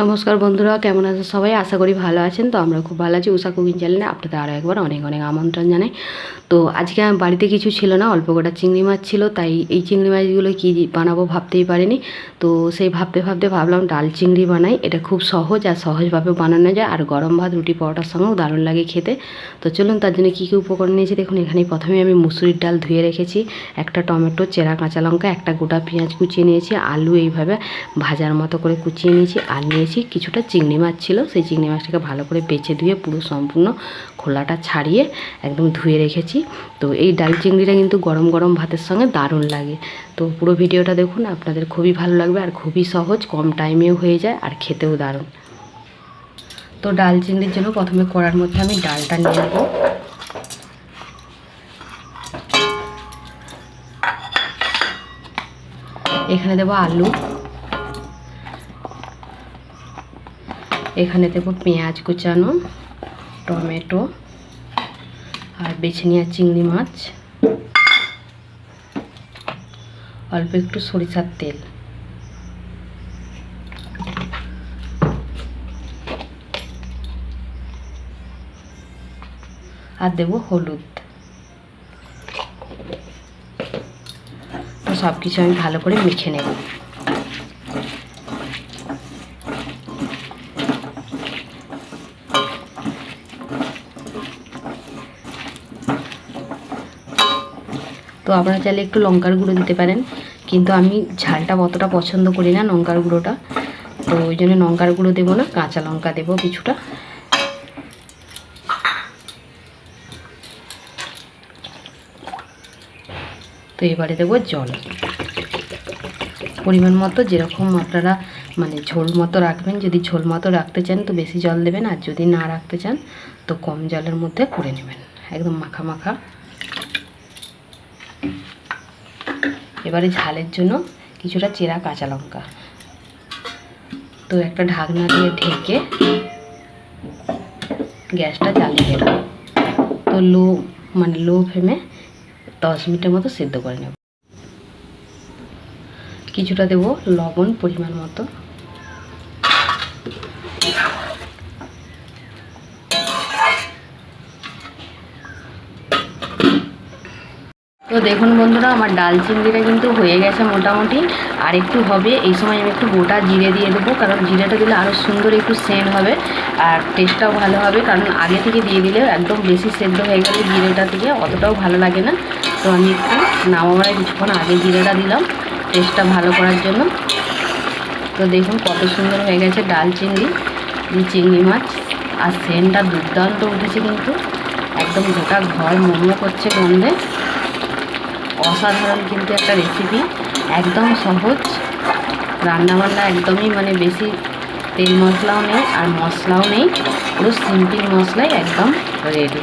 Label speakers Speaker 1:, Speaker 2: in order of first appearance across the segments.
Speaker 1: নমস্কার বন্ধুরা, কেমন আছেন সবাই? আশা করি ভালো আছেন। তো আমরা খুব ভালো আছি উষা কুকিং চ্যানেলে। আপনাদের আরও একবার অনেক অনেক আমন্ত্রণ জানাই। তো আজকে আমার বাড়িতে কিছু ছিল না, অল্প কটা চিংড়ি মাছ ছিল, তাই এই চিংড়ি মাছগুলো কী বানাবো ভাবতেই পারিনি। তো সেই ভাবতে ভাবতে ভাবলাম ডাল চিংড়ি বানাই। এটা খুব সহজ আর সহজভাবে বানানো যায়। আর গরম ভাত, রুটি, পরোটার সঙ্গেও দারুণ লাগে খেতে। তো চলুন, তার জন্য কী কী উপকরণ নিয়েছি দেখুন এখানে প্রথমে আমি মুসুরির ডাল ধুয়ে রেখেছি। একটা টমেটো, চেরা, কাঁচা লঙ্কা, একটা গোটা পেঁয়াজ কুচিয়ে নিয়েছি। আলু এইভাবে ভাজার মতো করে কুচিয়ে নিয়েছি। আর নিয়েছি কিছুটা চিংড়ি মাছ ছিল। সেই চিংড়ি মাছটাকে ভালো করে বেছে ধুয়ে পুরো সম্পূর্ণ খোলাটা ছাড়িয়ে একদম ধুয়ে রেখেছি। তো এই ডাল চিংড়িটা কিন্তু গরম গরম ভাতের সঙ্গে দারুণ লাগে। তো পুরো ভিডিওটা দেখুন, আপনাদের খুবই ভালো লাগবে আর খুবই সহজ, কম টাইমেও হয়ে যায় আর খেতেও দারুণ। তো ডাল চিংড়ির জন্য প্রথমে কড়ার মধ্যে আমি ডালটা নিয়ে নেব। এখানে দেবো আলু। এখানে দেবো পেঁয়াজ কুচানো, টমেটো, আর বেছে নেওয়া চিংড়ি মাছ। অল্প একটু সরিষার তেল। আর দেবো হলুদ। তো সব কিছু আমি ভালো করে মেখে নেব। তো আপনারা চাইলে একটু লঙ্কার গুঁড়ো দিতে পারেন। কিন্তু আমি ঝালটা অতটা পছন্দ করি না লঙ্কার গুঁড়োটা। তো ওই জন্য লঙ্কার গুঁড়ো দেবো না, কাঁচা লঙ্কা দেবো কিছুটা। তো এবারে দেবো জল। পরিমাণ মতো যেরকম আপনারা মানে ঝোল মতো রাখবেন, যদি ঝোল মতো রাখতে চান তো বেশি জল দেবেন, আর যদি না রাখতে চান তো কম জলের মধ্যে করে নেবেন। একদম মাখা মাখা। এবারে ঝালের জন্য কিছুটা চেরা কাঁচা লঙ্কা। তো একটা ঢাকনা দিয়ে ঢেকে গ্যাসটা জ্বালিয়ে দেবো তো লো মানে লো ফ্লেমে দশ মিনিটের মতো সেদ্ধ করে নেব। কিছুটা দেবো লবণ পরিমাণ মতো। তো দেখুন বন্ধুরা, আমার ডাল চিংড়িটা কিন্তু হয়ে গেছে মোটামুটি। আর একটু হবে, এই সময় আমি একটু গোটা জিরে দিয়ে দেবো, কারণ জিরেটা দিলে আরও সুন্দর একটু সেন্ট হবে আর টেস্টটাও ভালো হবে, কারণ আগে থেকে দিয়ে দিলে একদম বেশি সেদ্ধ হয়ে গেলে জিরেটা থেকে অতটাও ভালো লাগে না। তো আমি একটু নামাবার কিছুক্ষণ আগে জিরেটা দিলাম টেস্টটা ভালো করার জন্য। তো দেখুন কত সুন্দর হয়ে গেছে ডাল চিংড়ি চিংড়ি মাছ। আর সেন্টটা দুর্দান্ত উঠেছে কিন্তু। একদম গোটা ঘর মোমো করছে গন্ধে। অসাধারণ কিন্তু একটা রেসিপি একদম সহজ। রান্নাবান্না একদমই মানে বেশি তেল মশলাও নেই আর মশলাও নেই, পুরো সিম্পল মশলাই একদম রেডি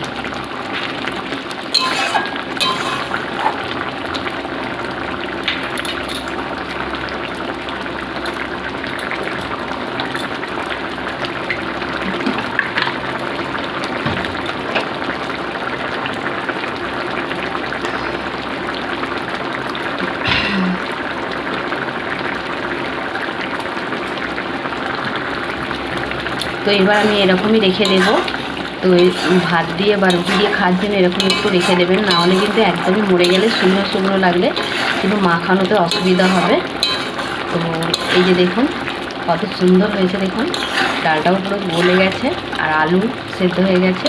Speaker 1: তো এবার আমি এরকমই রেখে দেব। তো ভাত দিয়ে বা রুটি দিয়ে খাওয়ার জন্য এরকম একটু রেখে দেবেন। নাহলে কিন্তু একদমই মরে গেলে শুকনো শুকনো লাগলে কিন্তু মাখানোতে অসুবিধা হবে। তো এই যে দেখুন, কত সুন্দর হয়েছে দেখুন। ডালটাও পুরো গলে গেছে আর আলু সেদ্ধ হয়ে গেছে।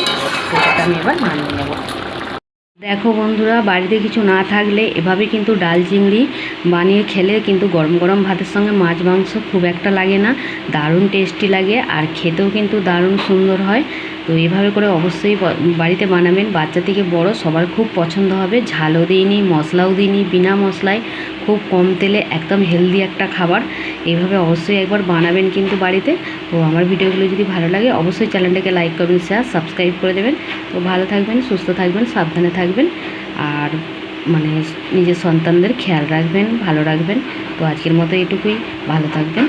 Speaker 1: তো আমি এবার মানিয়ে নেব। দেখো বন্ধুরা, বাড়িতে কিছু না থাকলে এভাবে কিন্তু ডাল চিংড়ি বানিয়ে খেলে কিন্তু গরম গরম ভাতের সঙ্গে মাছ মাংস খুব একটা লাগে না, দারুণ টেস্টি লাগে আর খেতেও কিন্তু দারুণ সুন্দর হয়। তো এভাবে করে অবশ্যই বাড়িতে বানাবেন। বাচ্চা থেকে বড়, সবার খুব পছন্দ হবে। ঝালও দিইনি মশলাও দিইনি বিনা মশলায় খুব কম তেলে একদম হেলদি একটা খাবার। এইভাবে অবশ্যই একবার বানাবেন কিন্তু বাড়িতে। তো আমার ভিডিওগুলো যদি ভালো লাগে, অবশ্যই চ্যানেলটাকে লাইক করবেন শেয়ার সাবস্ক্রাইব করে দেবেন। তো ভালো থাকবেন, সুস্থ থাকবেন, সাবধানে থাকবেন। আর মানে নিজের সন্তানদের খেয়াল রাখবেন, ভালো রাখবেন। তো আজকের মতো এটুকুই। ভালো থাকবেন।